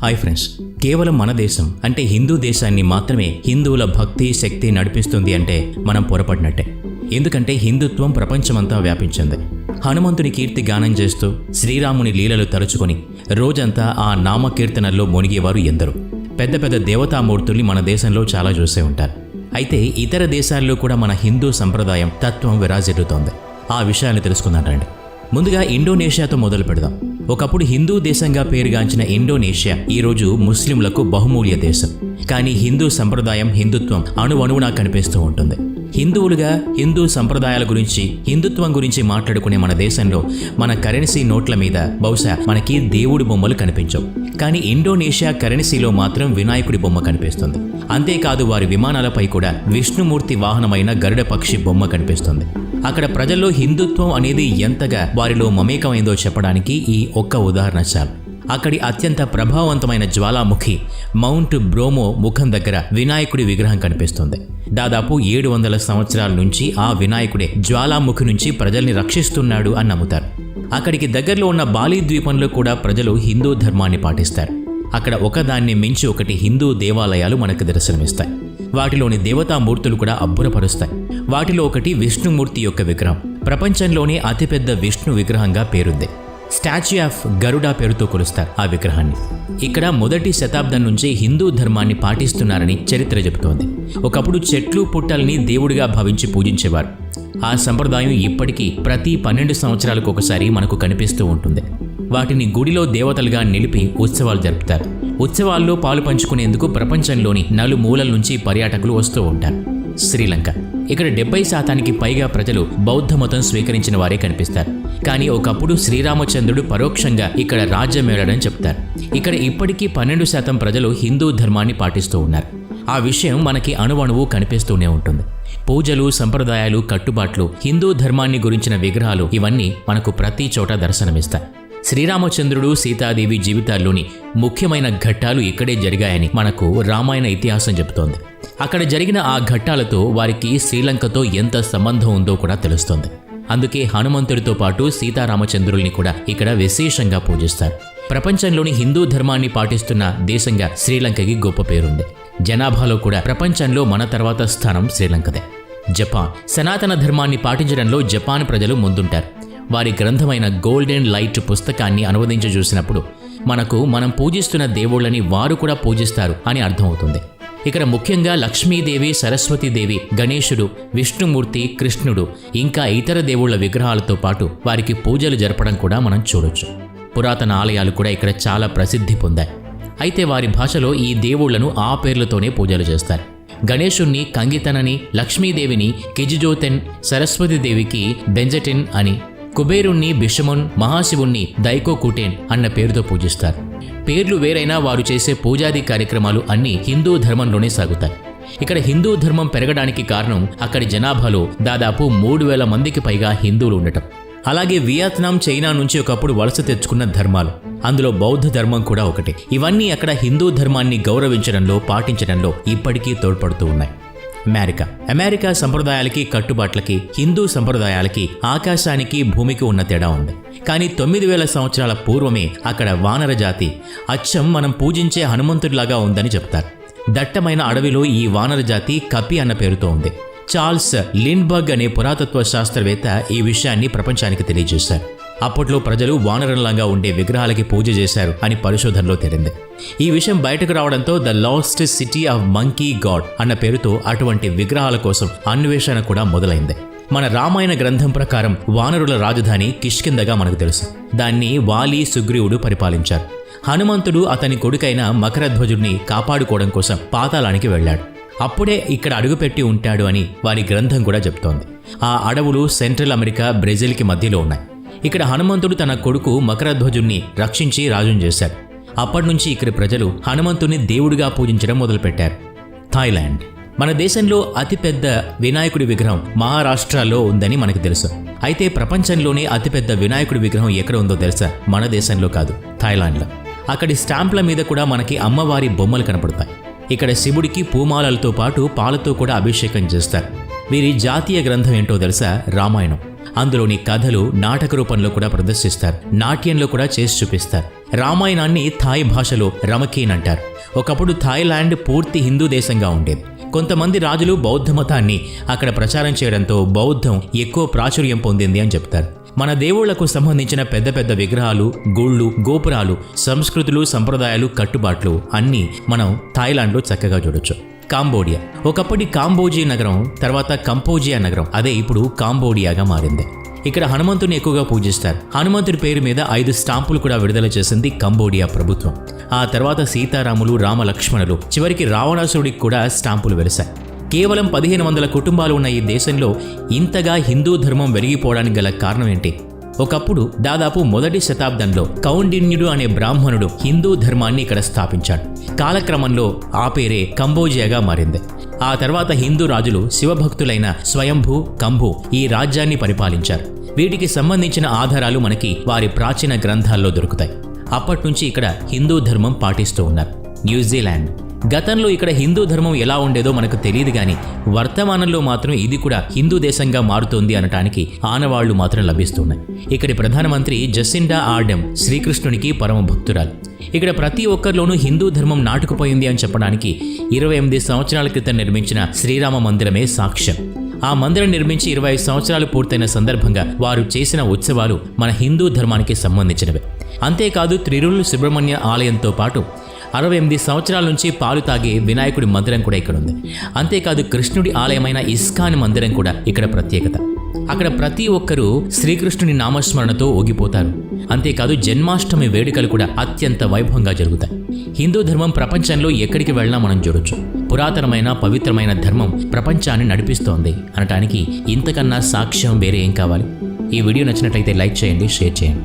Hi friends కేవలం మన దేశం అంటే హిందూ దేశాన్ని మాత్రమే హిందువుల భక్తి శక్తి నడిపిస్తుంది అంటే మనం పొరపడినట్టే. ఎందుకంటే హిందుత్వం ప్రపంచమంతా వ్యాపించింది. హనుమంతుని కీర్తి గానం చేస్తూ శ్రీరాముని లీలలు తలుచుకొని రోజంతా ఆ నామకీర్తనల్లో మునిగేవారు ఎందరు. పెద్ద పెద్ద దేవతామూర్తుల్ని మన దేశంలో చాలా చూసే ఉంటారు. అయితే ఇతర దేశాల్లో కూడా మన హిందూ సంప్రదాయం తత్వం విరాజిల్లుతోంది. ఆ విషయాన్ని తెలుసుకుందాం రండి. ముందుగా ఇండోనేషియాతో మొదలు పెడదాం. ఒకప్పుడు హిందూ దేశంగా పేరుగాంచిన ఇండోనేషియా ఈరోజు ముస్లింలకు బహుమూల్య దేశం. కానీ హిందూ సంప్రదాయం హిందుత్వం అణువణువునా కనిపిస్తూ ఉంటుంది. హిందువులుగా హిందూ సంప్రదాయాల గురించి హిందుత్వం గురించి మాట్లాడుకునే మన దేశంలో మన కరెన్సీ నోట్ల మీద బహుశా మనకి దేవుడి బొమ్మలు కనిపించవు. కానీ ఇండోనేషియా కరెన్సీలో మాత్రం వినాయకుడి బొమ్మ కనిపిస్తుంది. అంతేకాదు వారి విమానాలపై కూడా విష్ణుమూర్తి వాహనమైన గరుడ పక్షి బొమ్మ కనిపిస్తుంది. అక్కడ ప్రజల్లో హిందుత్వం అనేది ఎంతగా వారిలో మమేకమైందో చెప్పడానికి ఈ ఒక్క ఉదాహరణ చాలు. అక్కడి అత్యంత ప్రభావవంతమైన జ్వాలాముఖి మౌంట్ బ్రోమో ముఖం దగ్గర వినాయకుడి విగ్రహం కనిపిస్తుంది. దాదాపు ఏడు వందల సంవత్సరాల నుంచి ఆ వినాయకుడే జ్వాలాముఖి నుంచి ప్రజల్ని రక్షిస్తున్నాడు అని నమ్ముతారు. అక్కడికి దగ్గరలో ఉన్న బాలీ ద్వీపంలో కూడా ప్రజలు హిందూ ధర్మాన్ని పాటిస్తారు. అక్కడ ఒకదాన్ని మించి ఒకటి హిందూ దేవాలయాలు మనకు దర్శనమిస్తాయి. వాటిలోని దేవతామూర్తులు కూడా అబ్బురపరుస్తాయి. వాటిలో ఒకటి విష్ణుమూర్తి యొక్క విగ్రహం. ప్రపంచంలోనే అతిపెద్ద విష్ణు విగ్రహంగా పేరుంది. స్టాచ్యూ ఆఫ్ గరుడా పేరుతో కొలుస్తారు ఆ విగ్రహాన్ని. ఇక్కడ మొదటి శతాబ్దం నుంచి హిందూ ధర్మాన్ని పాటిస్తున్నారని చరిత్ర చెబుతోంది. ఒకప్పుడు చెట్లు పుట్టల్ని దేవుడిగా భావించి పూజించేవారు. ఆ సంప్రదాయం ఇప్పటికీ ప్రతి పన్నెండు సంవత్సరాలకు ఒకసారి మనకు కనిపిస్తూ ఉంటుంది. వాటిని గుడిలో దేవతలుగా నిలిపి ఉత్సవాలు జరుపుతారు. ఉత్సవాల్లో పాలు పంచుకునేందుకు ప్రపంచంలోని నలుమూలల నుంచి పర్యాటకులు వస్తూ ఉంటారు. శ్రీలంక. ఇక్కడ డెబ్బై శాతానికి పైగా ప్రజలు బౌద్ధ మతం స్వీకరించిన వారే కనిపిస్తారు. కానీ ఒకప్పుడు శ్రీరామచంద్రుడు పరోక్షంగా ఇక్కడ రాజ్యమేళడని చెప్తారు. ఇక్కడ ఇప్పటికీ పన్నెండు శాతం ప్రజలు హిందూ ధర్మాన్ని పాటిస్తూ ఉన్నారు. ఆ విషయం మనకి అణువణువు కనిపిస్తూనే ఉంటుంది. పూజలు సంప్రదాయాలు కట్టుబాట్లు హిందూ ధర్మాన్ని గురించిన విగ్రహాలు ఇవన్నీ మనకు ప్రతి చోట దర్శనమిస్తాయి. శ్రీరామచంద్రుడు సీతాదేవి జీవితాల్లోని ముఖ్యమైన ఘట్టాలు ఇక్కడే జరిగాయని మనకు రామాయణ ఇతిహాసం చెబుతోంది. అక్కడ జరిగిన ఆ ఘట్టాలతో వారికి శ్రీలంకతో ఎంత సంబంధం ఉందో కూడా తెలుస్తోంది. అందుకే హనుమంతుడితో పాటు సీతారామచంద్రుల్ని కూడా ఇక్కడ విశేషంగా పూజిస్తారు. ప్రపంచంలోని హిందూ ధర్మాన్ని పాటిస్తున్న దేశంగా శ్రీలంకకి గొప్ప పేరుంది. జనాభాలో కూడా ప్రపంచంలో మన తర్వాత స్థానం శ్రీలంకదే. జపాన్. సనాతన ధర్మాన్ని పాటించడంలో జపాన్ ప్రజలు ముందుంటారు. వారి గ్రంథమైన గోల్డెన్ లైట్ పుస్తకాన్ని అనువదించి చూసినప్పుడు మనకు మనం పూజిస్తున్న దేవుళ్ళని వారు కూడా పూజిస్తారు అని అర్థమవుతుంది. ఇక్కడ ముఖ్యంగా లక్ష్మీదేవి సరస్వతీదేవి గణేశుడు విష్ణుమూర్తి కృష్ణుడు ఇంకా ఇతర దేవుళ్ళ విగ్రహాలతో పాటు వారికి పూజలు జరపడం కూడా మనం చూడొచ్చు. పురాతన ఆలయాలు కూడా ఇక్కడ చాలా ప్రసిద్ధి పొందాయి. అయితే వారి భాషలో ఈ దేవుళ్ళను ఆ పేర్లతోనే పూజలు చేస్తారు. గణేశుణ్ణి కంగితనని లక్ష్మీదేవిని కిజిజోతెన్ సరస్వతీదేవికి బెంజటిన్ అని కుబేరుణ్ణి బిషమున్ మహాశివుణ్ణి దైకోకుటేన్ అన్న పేరుతో పూజిస్తారు. పేర్లు వేరైనా వారు చేసే పూజాది కార్యక్రమాలు అన్నీ హిందూ ధర్మంలోనే సాగుతాయి. ఇక్కడ హిందూ ధర్మం పెరగడానికి కారణం అక్కడి జనాభాలో దాదాపు మూడు వేల మందికి పైగా హిందువులు ఉండటం. అలాగే వియత్నాం చైనా నుంచి ఒకప్పుడు వలస తెచ్చుకున్న ధర్మాలు. అందులో బౌద్ధ ధర్మం కూడా ఒకటి. ఇవన్నీ అక్కడ హిందూ ధర్మాన్ని గౌరవించడంలో పాటించడంలో ఇప్పటికీ తోడ్పడుతూ ఉన్నాయి. అమెరికా. అమెరికా సంప్రదాయాలకి కట్టుబాట్లకి హిందూ సంప్రదాయాలకి ఆకాశానికి భూమికి ఉన్న తేడా ఉంది. కానీ తొమ్మిది వేల సంవత్సరాల పూర్వమే అక్కడ వానర జాతి అచ్చం మనం పూజించే హనుమంతుడిలాగా ఉందని చెప్తారు. దట్టమైన అడవిలో ఈ వానర జాతి కపి అన్న పేరుతో ఉంది. చార్ల్స్ లిన్బర్గ్ అనే పురాతత్వ శాస్త్రవేత్త ఈ విషయాన్ని ప్రపంచానికి తెలియజేశారు. అప్పట్లో ప్రజలు వానరంలాగా ఉండే విగ్రహాలకి పూజ చేశారు అని పరిశోధనలో తేలింది. ఈ విషయం బయటకు రావడంతో the lost city of monkey god అన్న పేరుతో అటువంటి విగ్రహాల కోసం అన్వేషణ కూడా మొదలైంది. మన రామాయణ గ్రంథం ప్రకారం వానరుల రాజధాని కిష్కిందగా మనకు తెలుసు. దాన్ని వాలి సుగ్రీవుడు పరిపాలించారు. హనుమంతుడు అతని కొడుకైన మకరధ్వజుడిని కాపాడుకోవడం కోసం పాతాళానికి వెళ్ళాడు. అప్పుడే ఇక్కడ అడుగుపెట్టి ఉంటాడు అని వారి గ్రంథం కూడా చెప్తోంది. ఆ అడవులు సెంట్రల్ అమెరికా బ్రెజిల్కి మధ్యలో ఉన్నాయి. ఇక్కడ హనుమంతుడు తన కొడుకు మకరధ్వజుణ్ణి రక్షించి రాజుని చేశాడు. అప్పటి నుంచి ఇక్కడి ప్రజలు హనుమంతుని దేవుడిగా పూజించడం మొదలుపెట్టారు. థాయిలాండ్. మన దేశంలో అతిపెద్ద వినాయకుడి విగ్రహం మహారాష్ట్రలో ఉందని మనకు తెలుసు. అయితే ప్రపంచంలోనే అతిపెద్ద వినాయకుడి విగ్రహం ఎక్కడ ఉందో తెలుసా? మన దేశంలో కాదు థాయిలాండ్లో. అక్కడి స్టాంప్ల మీద కూడా మనకి అమ్మవారి బొమ్మలు కనపడతాయి. ఇక్కడ శివుడికి పూమాలలతో పాటు పాలతో కూడా అభిషేకం చేస్తారు. వీరి జాతీయ గ్రంథం ఏంటో తెలుసా? రామాయణం. అందులోని కథలు నాటక రూపంలో కూడా ప్రదర్శిస్తారు. నాట్యంలో కూడా చేసి చూపిస్తారు. రామాయణాన్ని థాయ్ భాషలో రమకీన్ అంటారు. ఒకప్పుడు థాయిలాండ్ పూర్తి హిందూ దేశంగా ఉండేది. కొంతమంది రాజులు బౌద్ధ మతాన్ని అక్కడ ప్రచారం చేయడంతో బౌద్ధం ఎక్కువ ప్రాచుర్యం పొందింది అని చెప్తారు. మన దేవుళ్ళకు సంబంధించిన పెద్ద పెద్ద విగ్రహాలు గుళ్ళు గోపురాలు సంస్కృతులు సంప్రదాయాలు కట్టుబాట్లు అన్నీ మనం థాయిలాండ్లో చక్కగా చూడొచ్చు. కాంబోడియా. ఒకప్పటి కాంబోజీ నగరం తర్వాత కంపోజియా నగరం. అదే ఇప్పుడు కాంబోడియాగా మారింది. ఇక్కడ హనుమంతుని ఎక్కువగా పూజిస్తారు. హనుమంతుడి పేరు మీద ఐదు స్టాంపులు కూడా విడుదల చేసింది కంబోడియా ప్రభుత్వం. ఆ తర్వాత సీతారాములు రామలక్ష్మణులు. చివరికి రావణాసురుడికి కూడా స్టాంపులు వెలిశాయి. కేవలం పదిహేను వందల కుటుంబాలు ఉన్న ఈ దేశంలో ఇంతగా హిందూ ధర్మం వెలిగిపోవడానికి గల కారణం ఏంటి? ఒకప్పుడు దాదాపు మొదటి శతాబ్దంలో కౌండిన్యుడు అనే బ్రాహ్మణుడు హిందూ ధర్మాన్ని ఇక్కడ స్థాపించాడు. కాలక్రమంలో ఆ పేరే కంబోజియాగా మారింది. ఆ తర్వాత హిందూ రాజులు శివభక్తులైన స్వయంభూ కంభు ఈ రాజ్యాన్ని పరిపాలించారు. వీటికి సంబంధించిన ఆధారాలు మనకి వారి ప్రాచీన గ్రంథాల్లో దొరుకుతాయి. అప్పటి నుంచి ఇక్కడ హిందూ ధర్మం పాటిస్తూ ఉన్నారు. న్యూజిలాండ్ గతంలో ఇక్కడ హిందూ ధర్మం ఎలా ఉండేదో మనకు తెలియదు కానీ వర్తమానంలో మాత్రం ఇది కూడా హిందూ దేశంగా మారుతోంది అనటానికి ఆనవాళ్ళు మాత్రం లభిస్తున్నాయి. ఇక్కడి ప్రధానమంత్రి జసిండా ఆర్డెమ్ శ్రీకృష్ణునికి పరమ భక్తురాలు ఇక్కడ ప్రతి ఒక్కరిలోనూ హిందూ ధర్మం నాటుకుపోయింది అని చెప్పడానికి ఇరవై ఎనిమిది సంవత్సరాల క్రితం నిర్మించిన శ్రీరామ మందిరమే సాక్ష్యం. ఆ మందిరం నిర్మించి ఇరవై ఐదు సంవత్సరాలు పూర్తయిన సందర్భంగా వారు చేసిన ఉత్సవాలు మన హిందూ ధర్మానికి సంబంధించినవే. అంతేకాదు త్రిరులు సుబ్రహ్మణ్య ఆలయంతో పాటు అరవై ఎనిమిది సంవత్సరాల నుంచి పాలు తాగే వినాయకుడి మందిరం కూడా ఇక్కడ ఉంది అంతేకాదు కృష్ణుడి ఆలయమైన ఇస్కాన్ మందిరం కూడా ఇక్కడ ప్రత్యేకత. అక్కడ ప్రతి ఒక్కరూ శ్రీకృష్ణుని నామస్మరణతో ఊగిపోతారు అంతేకాదు జన్మాష్టమి వేడుకలు కూడా అత్యంత వైభవంగా జరుగుతాయి. హిందూ ధర్మం ప్రపంచంలో ఎక్కడికి వెళ్ళినా మనం చూడొచ్చు. పురాతనమైన పవిత్రమైన ధర్మం ప్రపంచాన్ని నడిపిస్తోంది అనటానికి ఇంతకన్నా సాక్ష్యం వేరే ఏం కావాలి? ఈ వీడియో నచ్చినట్లయితే లైక్ చేయండి షేర్ చేయండి.